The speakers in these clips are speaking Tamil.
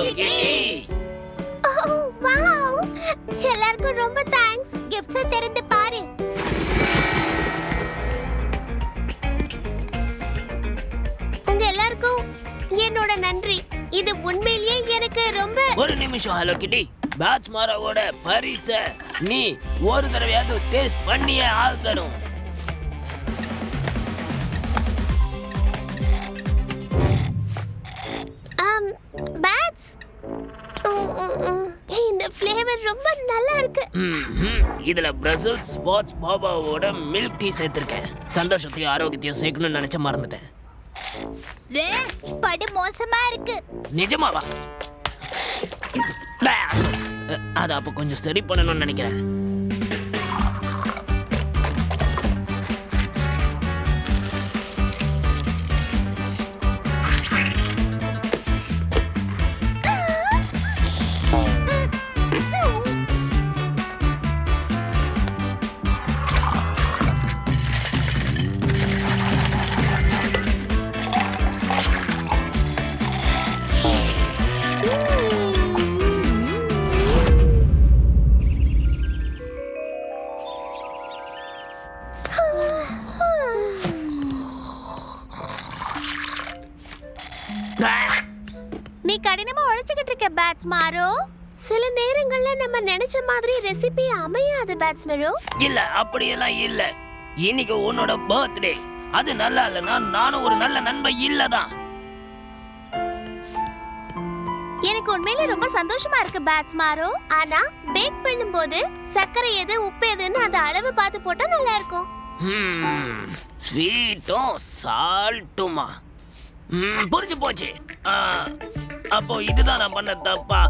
Oh, எல்லாருக்கும் ரொம்ப தேங்க்ஸ் கிஃப்ட்ஸை திறந்து பாரு. உங்க எல்லாருக்கும் என்னோட நன்றி. இது உண்மையிலேயே எனக்கு ரொம்ப ஒரு நிமிஷம் ஹலோ கிட்டி பேட்ச் மாராவோட பரிச நீ ஒரு தடவையாவது டேஸ்ட் பண்ணியே ஆள் தரும் இந்த ஃப்ளேவர் ரொம்ப நல்லா இருக்கு. இதுல பிரசல் ஸ்பாட்ஸ் பாபாவோட மில்க் டீ சேர்த்திருக்கேன். சந்தோஷத்தையும் ஆரோக்கியத்தையும் சேர்க்கணும்னு நினைச்ச மறந்துட்டேன். படு மோசமா இருக்கு. நிஜமாவா? அது அப்ப கொஞ்சம் சரி பண்ணணும்னு நினைக்கிறேன். நீ கடினமா உழைச்சுக்கிட்டு இருக்க பேட்ஸ் மாரோ சில நேரங்கள்ல நம்ம நினைச்ச மாதிரி ரெசிபி அமையாது பேட்ஸ் மாரோ இல்ல அப்படியெல்லாம் இல்ல. இன்னைக்கு உன்னோட பர்த்டே அது நல்லா இல்லைன்னா நானும் ஒரு நல்ல நண்பன் இல்லதான். எனக்கு உண்மையில ரொம்ப சந்தோஷமா இருக்கு பேட்ஸ் மாரோ ஆனா பேக் பண்ணும்போது சர்க்கரை எது உப்பு எதுன்னு அந்த அளவு பார்த்து போட்டா நல்லா இருக்கும். ஸ்வீட்டும் சால்ட்டுமா புரிஞ்சு போச்சு. அப்போ இதுதான் நான் பண்ண தப்பா?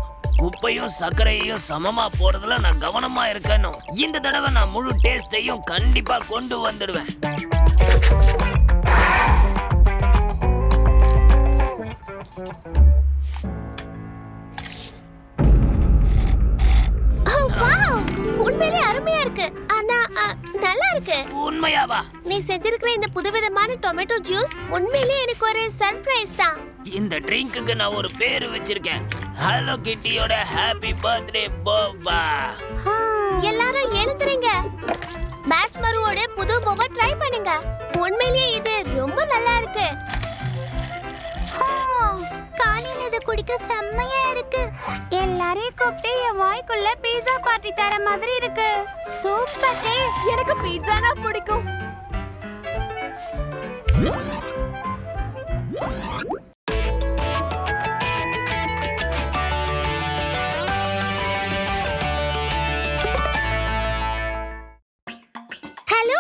உப்பையும் சர்க்கரையையும் சமமா போடுறதுல நான் கவனமா இருக்கணும். இந்த தடவை நான் முழு டேஸ்டையும் கண்டிப்பா கொண்டு வந்துடுவேன். உண்மையிலே அருமையா இருக்கு. ஆனா நல்லா இருக்கு. உண்மையாவா? நீ செஞ்சிருக்கிற இந்த புதுவிதமான டொமேட்டோ ஜூஸ் உண்மையிலே எனக்கு ஒரு சர்ப்ரைஸ் தான். இந்த ட்ரிங்க்குக்கு நான் ஒரு பேரு வச்சிருக்கேன். ஹலோ கிட்டியோட ஹாப்பி பர்த்டே போபா எல்லாரும் எழுந்துருங்க. பேட்ஸ் மருவோட புது போவா ட்ரை பண்ணுங்க. உண்மையிலேயே இது ரொம்ப நல்லா இருக்கு. ஆ, காலையில இதை குடிக்க செம்மையா இருக்கு. எல்லாரையும் கூப்பிட்டு என் வாய்க்குள்ள பீஸா பார்ட்டி தர மாதிரி இருக்கு. சூப்பர் டேஸ்ட் எனக்கு பீட்சானா பிடிக்கும்